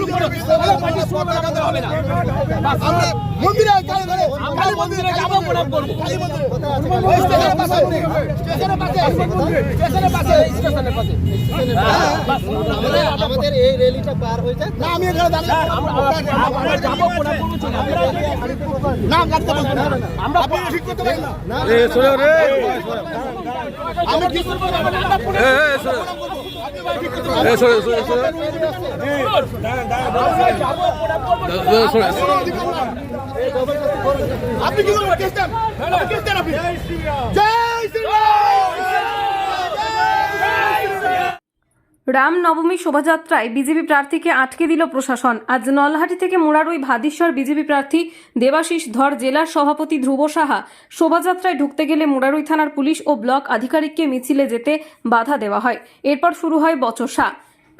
চালু করো। আমরা মন্দিরে মন্দিরে যাব প্রণাম করব স্টেশনের পাশে স্টেশনের পাশে স্টেশনের পাশে স্টেশনের পাশে আমাদের এই র্যালিটা পার হয়ে যায় না আমি এখানে আমরা যাব প্রণাম করব না না আমরা আপনি ঠিক করতে না করব আপনি কেস দেন। আপনি জয় শ্রীরাম। রাম নবমী শোভাযাত্রায় বিজেপি প্রার্থীকে আটকে দিল প্রশাসন। আজ নলহাটি থেকে মুরারুই ভাদিশ্বর বিজেপি প্রার্থী দেবাশিস ধর জেলার সভাপতি ধ্রুব সাহা শোভাযাত্রায় ঢুকতে গেলে মুরারুই থানার পুলিশ ও ব্লক আধিকারিককে মিছিলে যেতে বাধা দেওয়া হয়। এরপর শুরু হয় বচসা।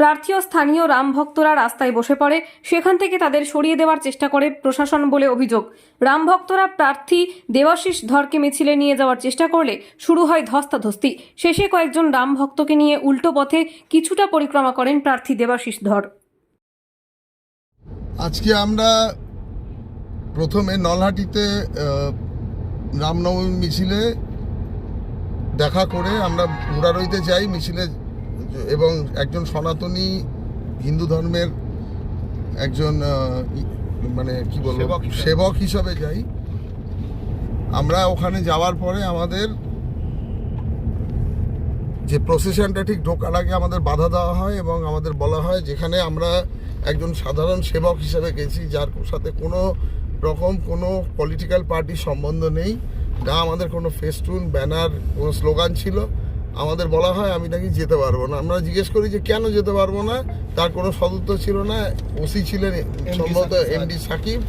প্রার্থী ও স্থানীয় রাম ভক্তরা রাস্তায় বসে পড়ে। সেখান থেকে তাদের সরিয়ে দেওয়ার চেষ্টা করে প্রশাসন বলে অভিযোগ। রাম ভক্তরা প্রার্থী দেবাশিস ধরকে মিছিলে নিয়ে যাওয়ার চেষ্টা করলে শুরু হয় ধস্তাধস্তি। শেষে কয়েকজন রাম ভক্তকে নিয়ে উল্টো পথে কিছুটা পরিক্রমা করেন প্রার্থী দেবাশিস ধর। আজকে আমরা প্রথমে নলহাটিতে রামনবমী মিছিলে দেখা করে আমরা মুরারইতে যাই, মিছিলে এবং একজন সনাতনী হিন্দু ধর্মের একজন মানে কি বলব? সেবক হিসাবে। যাই। আমরা ওখানে যাওয়ার পরে আমাদের যে প্রসেশনটা ঠিক ঢোকার আগে আমাদের বাধা দেওয়া হয় এবং আমাদের বলা হয় যেখানে আমরা একজন সাধারণ সেবক হিসাবে গেছি যার সাথে কোনো রকম কোনো পলিটিক্যাল পার্টির সম্বন্ধ নেই। না আমাদের কোনো ফেস্টুন ব্যানার কোনো স্লোগান ছিল। আমাদের বলা হয় আমি নাকি যেতে পারব না। আমরা জিজ্ঞেস করি যে কেন যেতে পারব না? তার কোনো সদুত্তর ছিল না। ওসি ছিলেন সম্ভবত এমডি সাকিব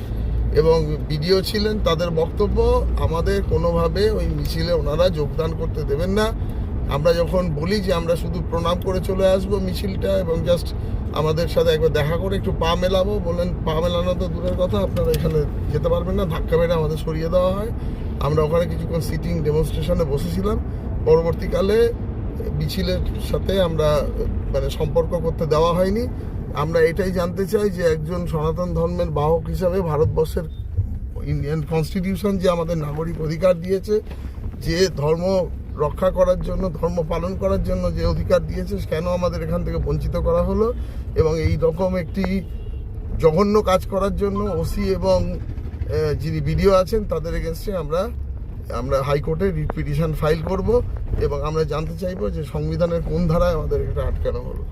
এবং বিডিও ছিলেন। তাদের বক্তব্য আমাদের কোনোভাবে ওই মিছিলে ওনারা যোগদান করতে দেবেন না। আমরা যখন বলি যে আমরা শুধু প্রণাম করে চলে আসব মিছিলটা এবং জাস্ট আমাদের সাথে একবার দেখা করে একটু পা মেলাবো বললেন পা মেলানো তো দূরের কথা আপনারা এখানে যেতে পারবেন না। ধাক্কা মেরে আমাদের সরিয়ে দেওয়া হয়। আমরা ওখানে কিছুক্ষণ সিটিং ডেমনস্ট্রেশনে বসেছিলাম। পরবর্তীকালে মিছিলের সাথে আমরা মানে সম্পর্ক করতে দেওয়া হয়নি। আমরা এটাই জানতে চাই যে একজন সনাতন ধর্মের বাহক হিসাবে ভারতবর্ষের ইন্ডিয়ান কনস্টিটিউশন যে আমাদের নাগরিক অধিকার দিয়েছে, যে ধর্ম রক্ষা করার জন্য, ধর্ম পালন করার জন্য যে অধিকার দিয়েছে, কেন আমাদের এখান থেকে বঞ্চিত করা হলো এবং এই রকম একটি জঘন্য কাজ করার জন্য ওসি এবং যিনি বিডিও আছেন, তাদের এগেনস্টে আমরা আমরা হাইকোর্টে রিপিটিশন ফাইল করব এবং আমরা জানতে চাইব যে সংবিধানের কোন ধারায় আমাদের এটা আটকানো হলো।